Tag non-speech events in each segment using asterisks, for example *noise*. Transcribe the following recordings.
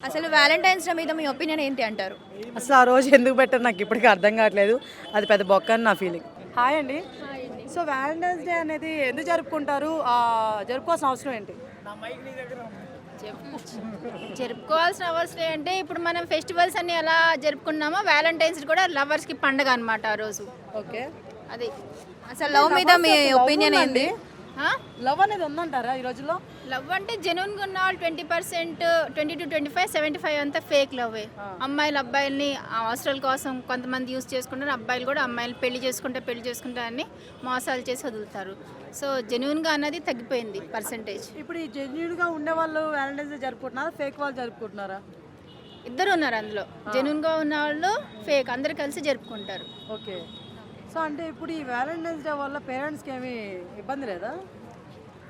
అసలు Valentine's day మీద మీ opinion ఏంటి అంటారు? అసలు ఆ రోజు ఎందుకు పెట్టారు నాకు ఇప్పటికీ అర్థం కావట్లేదు. అది పెద్ద బొక్క అని నా ఫీలింగ్ హాయ్ అండి. సో వ్యాలంటైన్స్ డే అనేది ఎందుకు జరుపుకుంటారు? ఆ, జరుపుకోవాల్సిన అవసరం ఏంటి? జరుపుకోవాల్సిన అవసరం అంటే ఇప్పుడు మనం ఫెస్టివల్స్ అన్ని ఎలా జరుపుకున్నామో వ్యాలంటైన్స్ కూడా లవర్స్కి పండగ అనమాట ఆ రోజు. ఓకే అది. అసలు లవ్ మీద మీ ఒపీనియన్ ఏంటి? లవ్ అనేది ఉందంటారా ఈ రోజుల్లో? లవ్ అంటే జెన్యున్గా ఉన్న వాళ్ళు twenty percent twenty to twenty five seventy five అంతా ఫేక్ లవ్వే అమ్మాయిలు అబ్బాయిల్ని అవసరాల కోసం కొంతమంది యూస్ చేసుకుంటారు అబ్బాయిలు కూడా అమ్మాయిలు పెళ్ళి చేసుకుంటే పెళ్ళి చేసుకుంటే అని మోసాలు చేసి వదులుతారు. సో జెన్యున్గా అన్నది తగ్గిపోయింది పర్సంటేజ్ ఇప్పుడు ఈ జెన్యున్గా ఉండే వాళ్ళు వ్యాలంటైన్స్ డే జరుపుకుంటున్నారా? ఫేక్ వాళ్ళు జరుపుకుంటున్నారా? ఇద్దరు ఉన్నారు అందులో. జెన్యున్గా ఉన్న వాళ్ళు ఫేక్ అందరు కలిసి జరుపుకుంటారు. ఓకే. సో అంటే ఇప్పుడు ఈ వ్యాలంటైన్స్ డే వల్ల పేరెంట్స్కి ఏమి ఇబ్బంది లేదా?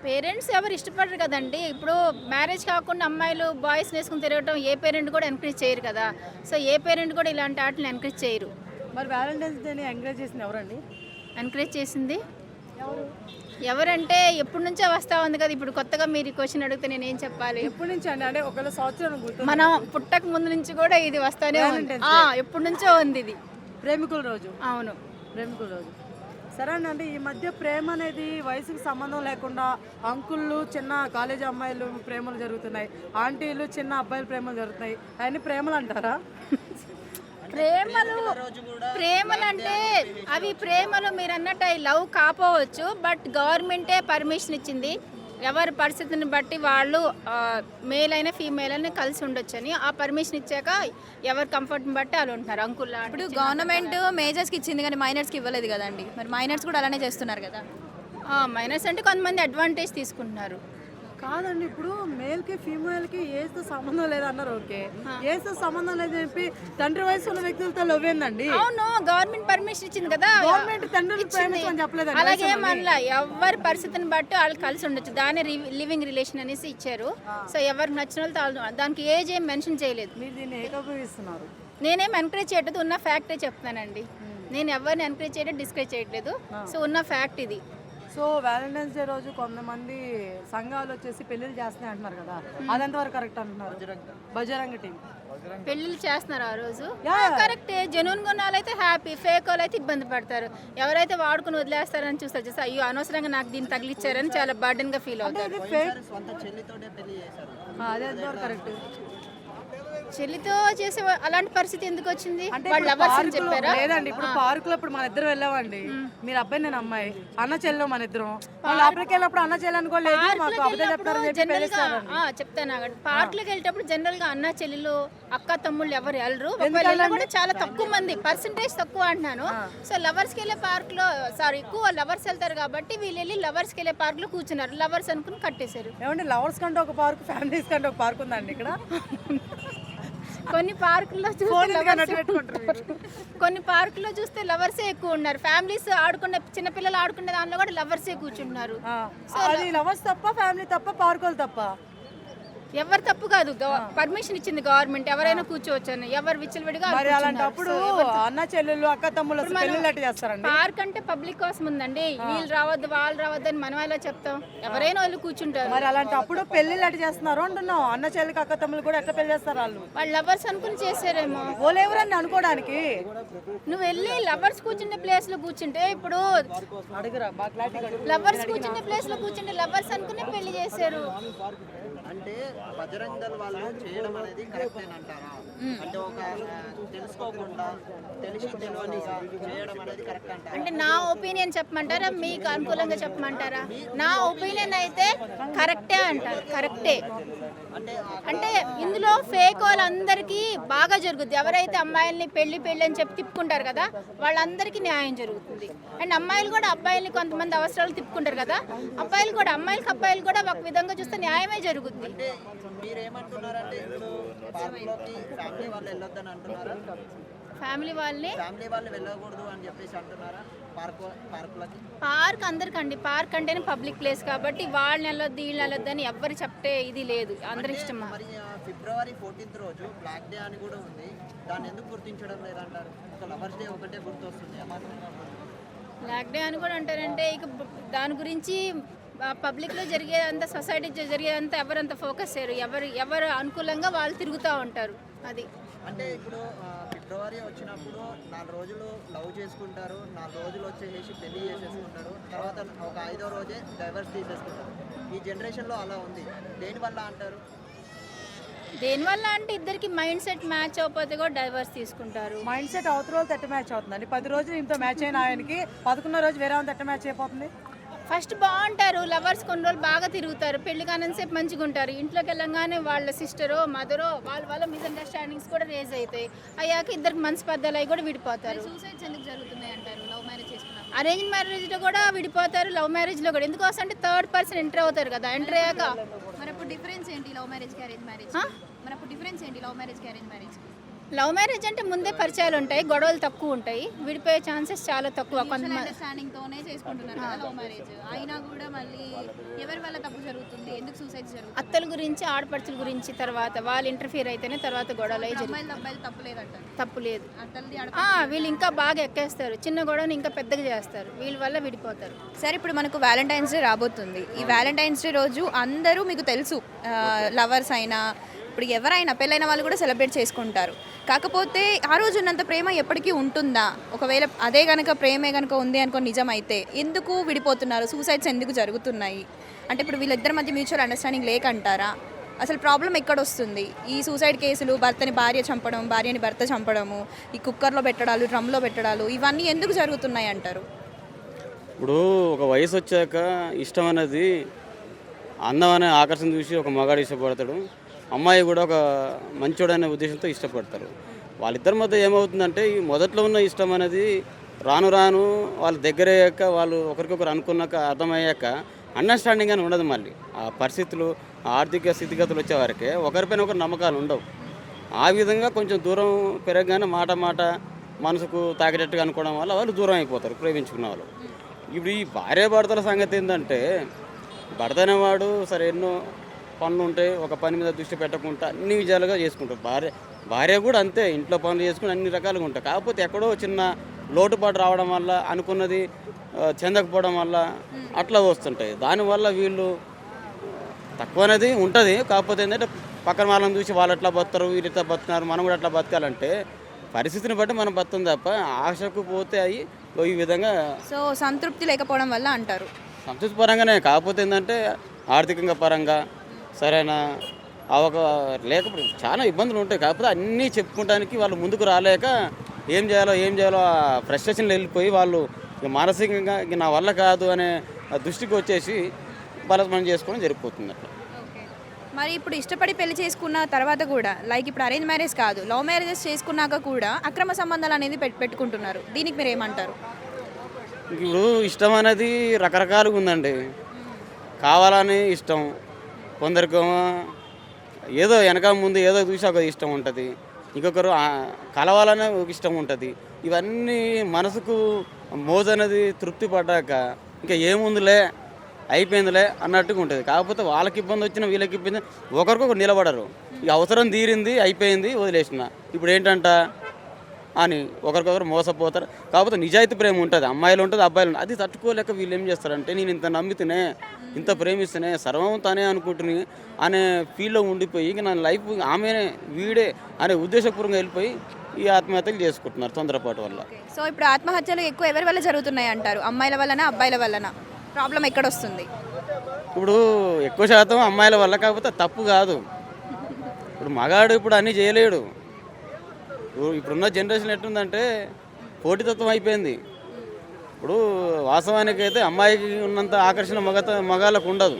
పేరెంట్స్ ఎవరు ఇష్టపడరు కదండి. ఇప్పుడు మ్యారేజ్ కాకుండా అమ్మాయిలు బాయ్స్ వేసుకుని తిరగటం ఏ పేరెంట్ కూడా ఎంకరేజ్ చేయరు కదా. సో ఏ పేరెంట్ కూడా ఇలాంటి ఆటలు ఎంకరేజ్ చేయరు. మరి వ్యాలంటైన్స్ డేని ఎంకరేజ్ చేసింది ఎవరండి? ఎంకరేజ్ చేసింది? ఎవరంటే ఎప్పటి నుంచో వస్తా ఉంది కదా. ఇప్పుడు కొత్తగా మీరు క్వశ్చన్ అడిగితే నేను ఏం చెప్పాలి? ఎప్పటి నుంచి అండి? అంటే ఒకవేళ సంవత్సరం మనం పుట్టక ముందు నుంచి కూడా ఇది వస్తానే ఉంది. ఆ, ఎప్పటి నుంచో ఉంది ఇది. ప్రేమికుల రోజు. అవును. ప్రేమికుల రోజు సరే అండి అంటే ఈ మధ్య ప్రేమ అనేది వయసుకి సంబంధం లేకుండా అంకుళ్ళు చిన్న కాలేజీ అమ్మాయిలు ప్రేమలు జరుగుతున్నాయి. ఆంటీలు చిన్న అబ్బాయిల ప్రేమలు జరుగుతున్నాయి. అవన్నీ ప్రేమలు అంటారా? ప్రేమలు ప్రేమలు అంటే అవి ప్రేమలు మీరు అన్నట్టు అవి లవ్ కాపోవచ్చు బట్ గవర్నమెంటే పర్మిషన్ ఇచ్చింది. ఎవరి పరిస్థితిని బట్టి వాళ్ళు మేల్ అయినా ఫీమేల్ అయినా కలిసి ఉండొచ్చని ఆ పర్మిషన్ ఇచ్చాక ఎవరి కంఫర్ట్ని బట్టి వాళ్ళు ఉంటున్నారు అంకుల్ ఇప్పుడు గవర్నమెంట్ మేజర్స్కి ఇచ్చింది కానీ మైనర్స్కి ఇవ్వలేదు కదండి. మరి మైనర్స్ కూడా అలానే చేస్తున్నారు కదా. మైనస్ అంటే కొంతమంది అడ్వాంటేజ్ తీసుకుంటున్నారు. కాదండి ఇప్పుడు మేల్కి ఫీమేల్కి ఏజ్తో సంబంధం లేదన్నారు ఓకే. ఏజ్తో సంబంధం లేదని చెప్పి తండ్రి వయసు ఉన్న వ్యక్తులతో లవ్ ఏందండి అవును గవర్నమెంట్ పర్మిషన్ ఇచ్చింది కదా. గవర్నమెంట్ ఇచ్చింది. ప్రేమించమని చెప్పలేదండి అలాగే మనలా ఎవరి పరిస్థితిని బట్టి వాళ్ళు కలిసి ఉండొచ్చు. దాని లివింగ్ రిలేషన్ అనేసి ఇచ్చారు. సో ఎవరికి నచ్చిన వాళ్ళు- దానికి ఏజ్ ఏం మెన్షన్ చేయలేదు. మీరు దీన్ని ఏకీభవిస్తున్నారు నేనేం ఎంకరేజ్ చేయట్లేదు ఉన్న ఫ్యాక్టే చెప్తానండి. నేను ఎవరిని ఎంకరేజ్ చేయడం డిస్కరేజ్ చేయట్లేదు. సో ఉన్న ఫ్యాక్ట్ ఇది. సో వ్యాలంటైన్స్ డే రోజు కొంతమంది సంఘాలు వచ్చేసి పెళ్ళిళ్ళు చేస్తున్నాయి అంటున్నారు కదా. అదంత వరకు కరెక్ట్ అంటున్నారు. బజరంగ. టీం. పెళ్ళిళ్ళు చేస్తున్నారు ఆ రోజు. కరెక్టే. జెన్యున్ వాళ్ళైతే హ్యాపీ ఫేక్ వాళ్ళు అయితే ఇబ్బంది పడతారు. ఎవరైతే వాడుకుని వదిలేస్తారని చూస్తారు చూస్తే అయ్యో అనవసరంగా నాకు దీన్ని తగిలిచ్చారని చాలా బర్డెన్గా ఫీల్ అవుతారు. అదే కరెక్ట్. చెల్లితో చేసే అలాంటి పరిస్థితి ఎందుకు వచ్చింది? వాళ్ళు లవర్స్ అని చెప్పారా? లేదండి ఇప్పుడు పార్కులో ఇప్పుడు మన ఇద్దరు వెళ్ళామండి. మీరు అబ్బాయి నేను అమ్మాయి. అన్న చెల్లెలు మన ఇద్దరం. లోపలికి వెళ్ళినప్పుడు అన్న చెల్లి మాకు జనరల్గా. ఆ, చెప్తాను ఆగండి. పార్కులకు వెళ్ళేటప్పుడు జనరల్గా అన్న చెల్లెలు అక్క తమ్ముళ్ళు ఎవరు వెళ్ళరు. కూడా చాలా తక్కువ మంది పర్సంటేజ్ తక్కువ అంటున్నాను. సో లవర్స్కి వెళ్ళే పార్క్లో సారీ ఎక్కువ లవర్స్ వెళ్తారు కాబట్టి వీళ్ళు వెళ్ళి లవర్స్కి వెళ్ళే పార్క్లో కూర్చున్నారు. లవర్స్ అనుకుని కట్టేశారు. ఏమండి లవర్స్ కంటే ఒక పార్క్ ఫ్యామిలీస్ కంటే ఒక పార్క్ ఉందండి ఇక్కడ? కొన్ని పార్కుల్లో. కొన్ని పార్కుల్లో చూస్తే లవర్సే *laughs* ఎక్కువ ఉన్నారు. ఫ్యామిలీస్ ఆడుకునే చిన్నపిల్లలు ఆడుకునే దానిలో కూడా లవర్సే కూర్చుంటున్నారు ఆ, అది లవర్స్ తప్ప ఫ్యామిలీ తప్ప పార్కులు తప్ప. ఎవరు తప్పు కాదు. పర్మిషన్ ఇచ్చింది గవర్నమెంట్ ఎవరైనా కూర్చోవచ్చు అని ఎవరు విచ్చలవిడిగా మరి అలాంటప్పుడు అన్న చెల్లెళ్ళు అక్క తమ్ముళ్ళు చేస్తారండి? పార్క్ అంటే పబ్లిక్ కోసం ఉందండి. వీళ్ళు రావద్దు వాళ్ళు రావద్దు అని మనం ఎలా చెప్తాం? ఎవరైనా వాళ్ళు కూర్చుంటారు. మరి అలాంటప్పుడు పెళ్ళిళ్ళు ఎట్లా చేస్తున్నారు అంటున్నాం అన్న చెల్లికి అక్క తమ్ముళ్ళు కూడా ఎట్లా పెళ్ళి చేస్తారు వాళ్ళు? వాళ్ళు లవర్స్ అనుకుని చేశారేమో. వాళ్ళు ఎవరని అనుకోవడానికి? నువ్వు వెళ్ళి లవర్స్ కూర్చుంటే ప్లేస్లో కూర్చుంటే ఇప్పుడు. లవర్స్ కూర్చుంటే ప్లేస్లో కూర్చుంటే లవర్స్ అనుకుని పెళ్ళి చేశారు. అంటే బజరంగ్ దళ్ వాళ్ళు చేయడం అనేది కరెక్టేనంటారా అంటే ఒక తెలుసుకోకుండా తెలిసి తెలియనిగా చేయడం అనేది కరెక్ట్ అంటారా? అంటే నా ఒపీనియన్ చెప్పమంటారా? మీకు అనుకూలంగా చెప్పమంటారా? నా ఒపీనియన్ అయితే కరెక్టే అంటారు కరెక్టే. అంటే ఇందులో ఫేక్ వాళ్ళందరికీ బాగా జరుగుద్ది. ఎవరైతే అమ్మాయిల్ని పెళ్ళి పెళ్ళి అని చెప్పి తిప్పుకుంటారు కదా వాళ్ళందరికీ న్యాయం జరుగుతుంది. అండ్ అమ్మాయిలు కూడా అబ్బాయిల్ని కొంతమంది అవసరాలు తిప్పుకుంటారు కదా అబ్బాయిలు కూడా అమ్మాయిలకి అబ్బాయిలు కూడా ఒక విధంగా చూస్తే న్యాయమే జరుగుద్ది. మీరేమంటున్నారంటే ఫ్యామిలీ వాళ్ళని ఫ్యామిలీ వాళ్ళు వెళ్ళకూడదు అని చెప్పేసి అంటున్నారా? పార్కు పార్కులకి? పార్క్ అందరికండి. పార్క్ అంటేనే పబ్లిక్ ప్లేస్ కాబట్టి వాళ్ళని వెళ్ళొద్దు వీళ్ళని వెళ్ళొద్దు అని ఎవ్వరు చెప్పే ఇది లేదు. అందరి ఇష్టం మరి ఫిబ్రవరి ఫోర్టీన్త్ రోజు బ్లాక్ డే అని కూడా ఉంది. దాన్ని ఎందుకు గుర్తించడం లేదంటారు? ఒక లవర్స్ డే ఒకటే గుర్తొస్తుంది బ్లాక్ డే అని కూడా అంటారంటే ఇక దాని గురించి పబ్లిక్లో జరిగేదంతా సొసైటీ జరిగేదంతా ఎవరంత ఫోకస్ చేయరు. ఎవరు ఎవరు అనుకూలంగా వాళ్ళు తిరుగుతూ ఉంటారు. అది. అంటే ఇప్పుడు ఫిబ్రవరి వచ్చినప్పుడు నాలుగు రోజులు లవ్ చేసుకుంటారు నాలుగు రోజులు వచ్చేసి పెళ్ళి చేసేసుకుంటారు తర్వాత ఒక ఐదో రోజే డైవర్స్ తీసేసుకుంటారు. ఈ జనరేషన్లో అలా ఉంది. దేనివల్ల అంటారు? దేనివల్ల అంటే ఇద్దరికి మైండ్ సెట్ మ్యాచ్ అవ్వకపోతే కూడా డైవర్స్ తీసుకుంటారు. మైండ్ సెట్ అవతల రోజు తట్ట మ్యాచ్ అవుతుందండి? పది రోజులు ఇంతో మ్యాచ్ అయిన ఆయనకి పదకొండో రోజు వేరే తట్ట మ్యాచ్ అయిపోతుంది? ఫస్ట్ బాగుంటారు లవర్స్ కొన్ని రోజులు బాగా తిరుగుతారు పెళ్ళి కానంతసేపు మంచిగా ఉంటారు ఇంట్లోకి వెళ్ళంగానే వాళ్ళ సిస్టరో మదరో వాళ్ళ వాళ్ళ మిస్అండర్స్టాండింగ్స్ కూడా రేజ్ అవుతాయి అయ్యాక ఇద్దరికి మనసు పద్దాలు అయి కూడా విడిపోతారు సూసైడ్స్ ఎందుకు జరుగుతున్నాయి అంటారు లవ్ మ్యారేజ్ అరేంజ్ మ్యారేజ్లో కూడా విడిపోతారు లవ్ మ్యారేజ్లో కూడా ఎందుకోసం అంటే థర్డ్ పర్సన్ ఎంటర్ అవుతారు కదా ఎంటర్ అయ్యాక మరి డిఫరెన్స్ ఏంటి లవ్ మ్యారేజ్కి అరేంజ్ మ్యారేజ్ మరి డిఫరెన్స్ ఏంటి లవ్ మ్యారేజ్కి అరేంజ్ మ్యారేజ్ లవ్ మ్యారేజ్ అంటే ముందే పరిచయాలు ఉంటాయి గొడవలు తక్కువ ఉంటాయి. విడిపోయే ఛాన్సెస్ చాలా తక్కువ. అండర్స్టాండింగ్ తోనే చేసుకుంటున్నారు కదా లవ్ మ్యారేజ్. అయినా కూడా మళ్ళీ ఎవరి వల్ల తప్పు జరుగుతుంది? ఎందుకు జరుగుతుంది? అత్తల గురించి ఆడపడుచుల గురించి తర్వాత వాళ్ళు ఇంటర్ఫియర్ అయితేనే తర్వాత గొడవలు అబ్బాయిలు తప్పు లేదంటారు. తప్పు లేదు. అత్తలది ఆడ ఆ, వీళ్ళు ఇంకా బాగా ఎక్కేస్తారు. చిన్న గొడవని ఇంకా పెద్దగా చేస్తారు. వీళ్ళ వల్ల విడిపోతారు. సరే ఇప్పుడు మనకు వ్యాలంటైన్స్ డే రాబోతుంది. ఈ వ్యాలంటైన్స్ డే రోజు అందరూ మీకు తెలుసు లవర్స్ అయినా ఇప్పుడు ఎవరైనా పెళ్ళైన వాళ్ళు కూడా సెలబ్రేట్ చేసుకుంటారు. కాకపోతే ఆ రోజు ఉన్నంత ప్రేమ ఎప్పటికీ ఉంటుందా? ఒకవేళ అదే కనుక ప్రేమే కనుక ఉంది అనుకో నిజమైతే ఎందుకు విడిపోతున్నారు? సూసైడ్స్ ఎందుకు జరుగుతున్నాయి? అంటే ఇప్పుడు వీళ్ళిద్దరి మధ్య మ్యూచువల్ అండర్స్టాండింగ్ లేకంటారా? అసలు ప్రాబ్లం ఎక్కడ వస్తుంది ఈ సూసైడ్ కేసులు భర్తని భార్య చంపడం భార్యని భర్త చంపడము ఈ కుక్కర్లో పెట్టడాలు డ్రమ్లో పెట్టడాలు ఇవన్నీ ఎందుకు జరుగుతున్నాయి అంటారు? ఇప్పుడు ఒక వయసు వచ్చాక ఇష్టం అనేది అందం అనే ఆకర్షణ చూసి ఒక మగాడు ఇష్టపడతాడు. అమ్మాయి కూడా ఒక మంచోడనే ఉద్దేశంతో ఇష్టపడతారు. వాళ్ళిద్దరి మధ్య ఏమవుతుందంటే ఈ మొదట్లో ఉన్న ఇష్టం అనేది రాను రాను వాళ్ళ దగ్గర అయ్యాక వాళ్ళు ఒకరికొకరు అనుకున్నాక అర్థమయ్యాక అండర్స్టాండింగ్ అని ఉండదు మళ్ళీ. ఆ పరిస్థితులు ఆ ఆర్థిక స్థితిగతులు వచ్చేవరకే ఒకరిపైన ఒకరు నమ్మకాలు ఉండవు. ఆ విధంగా కొంచెం దూరం పెరగగానే మాట మాట మనసుకు తాగేటట్టుగా అనుకోవడం వల్ల వాళ్ళు దూరం అయిపోతారు ప్రేమించుకున్న వాళ్ళు. ఇప్పుడు ఈ భార్య భర్తల సంగతి ఏంటంటే భర్త అనేవాడు సరే ఎన్నో పనులు ఉంటాయి ఒక పని మీద దృష్టి పెట్టకుండా అన్ని విధాలుగా చేసుకుంటారు. భార్య భార్య కూడా అంతే ఇంట్లో పనులు చేసుకుని అన్ని రకాలుగా ఉంటాయి కాకపోతే ఎక్కడో చిన్న లోటుపాటు రావడం వల్ల అనుకున్నది చెందకపోవడం వల్ల అట్లా వస్తుంటాయి. దానివల్ల వీళ్ళు తక్కువ అనేది ఉంటుంది. కాకపోతే ఏంటంటే పక్కన వాళ్ళని చూసి వాళ్ళు ఎట్లా బతుతారు వీళ్ళు ఎట్లా బతున్నారు మనం కూడా అట్లా బతకాలంటే పరిస్థితిని బట్టి మనం బతుంది తప్ప ఆశకు పోతే అవి ఈ విధంగా సో సంతృప్తి లేకపోవడం వల్ల అంటారు. సంతృప్తి పరంగానే కాకపోతే ఏంటంటే ఆర్థికంగా పరంగా సరైన? అవక లేకపోతే చాలా ఇబ్బందులు ఉంటాయి. కాకపోతే అన్నీ చెప్పుకోవడానికి వాళ్ళు ముందుకు రాలేక ఏం చేయాలో ఏం చేయాలో ఆ ఫ్రస్ట్రేషన్లో వెళ్ళిపోయి వాళ్ళు మానసికంగా ఇక నా వల్ల కాదు అనే దృష్టికి వచ్చేసి బలపనం చేసుకోవడం జరిగిపోతుంది అట్లా. మరి ఇప్పుడు ఇష్టపడి పెళ్ళి చేసుకున్న తర్వాత కూడా లైక్ ఇప్పుడు అరేంజ్ మ్యారేజ్ కాదు లవ్ మ్యారేజెస్ చేసుకున్నాక కూడా అక్రమ సంబంధాలు అనేది పెట్- పెట్టుకుంటున్నారు. దీనికి మీరు ఏమంటారు? ఇప్పుడు ఇష్టం అనేది రకరకాలుగా ఉందండి. కావాలని ఇష్టం కొందరికేమో ఏదో వెనక ముందు ఏదో చూసి ఒక ఇష్టం ఉంటుంది. ఇంకొకరు కలవాలనే ఒక ఇష్టం ఉంటుంది. ఇవన్నీ మనసుకు మోజు అనేది తృప్తి పడ్డాక ఇంకా ఏముందిలే అయిపోయిందిలే అన్నట్టుగా ఉంటుంది. కాకపోతే వాళ్ళకి ఇబ్బంది వచ్చిన వీళ్ళకి ఇబ్బంది ఒకరికొకరు నిలబడరు. ఇక అవసరం తీరింది అయిపోయింది వదిలేసిన. ఇప్పుడు ఏంటంట? అని ఒకరికొకరు మోసపోతారు. కాకపోతే నిజాయితీ ప్రేమ ఉంటుంది. అమ్మాయిలు ఉంటుంది అబ్బాయిలు ఉంటుంది. అది తట్టుకోలేక వీళ్ళు ఏం చేస్తారంటే నేను ఇంత నమ్మితేనే ఇంత ప్రేమిస్తేనే సర్వం తానే అనుకుంటుని అనే ఫీల్లో ఉండిపోయి ఇంక నా లైఫ్ ఆమెనే వీడే అనే ఉద్దేశపూర్వకంగా వెళ్ళిపోయి ఈ ఆత్మహత్యలు చేసుకుంటున్నారు తొందరపాటు వల్ల. సో ఇప్పుడు ఆత్మహత్యలు ఎక్కువ ఎవరి వల్ల జరుగుతున్నాయి అంటారు? అమ్మాయిల వల్లనా అబ్బాయిల వల్లనా? ప్రాబ్లం ఎక్కడ వస్తుంది ఇప్పుడు ఎక్కువ శాతం అమ్మాయిల వల్ల కాకపోతే తప్పు కాదు. ఇప్పుడు మగాడు ఇప్పుడు అన్నీ చేయలేడు. ఇప్పుడున్న జనరేషన్ ఎట్టుందంటే పోటీతత్వం అయిపోయింది. ఇప్పుడు వాస్తవానికి అయితే అమ్మాయికి ఉన్నంత ఆకర్షణ మగ మగాళ్ళకు ఉండదు.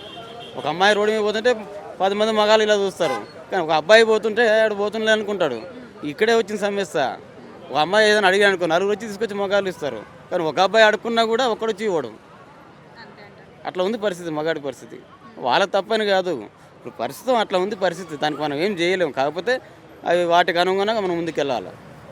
ఒక అమ్మాయి రోడ్డు మీద పోతుంటే పది మంది మగాళ్ళు ఇలా చూస్తారు. కానీ ఒక అబ్బాయి పోతుంటే ఆడు పోతుండే అనుకుంటాడు. ఇక్కడే వచ్చిన సమస్య ఒక అమ్మాయి ఏదైనా అడిగాడు అనుకో నలుగురు వచ్చి తీసుకొచ్చి మగాళ్ళు ఇస్తారు. కానీ ఒక అబ్బాయి అడుక్కున్నా కూడా ఒక్కడొచ్చి ఇవ్వడు. అట్లా ఉంది పరిస్థితి మగాడి పరిస్థితి. వాళ్ళ తప్పని కాదు. ఇప్పుడు పరిస్థితి అట్లా ఉంది పరిస్థితి. దానికి మనం ఏం చేయలేము కాకపోతే అవి వాటికి అనుగుణంగా మనం ముందుకెళ్ళాలి.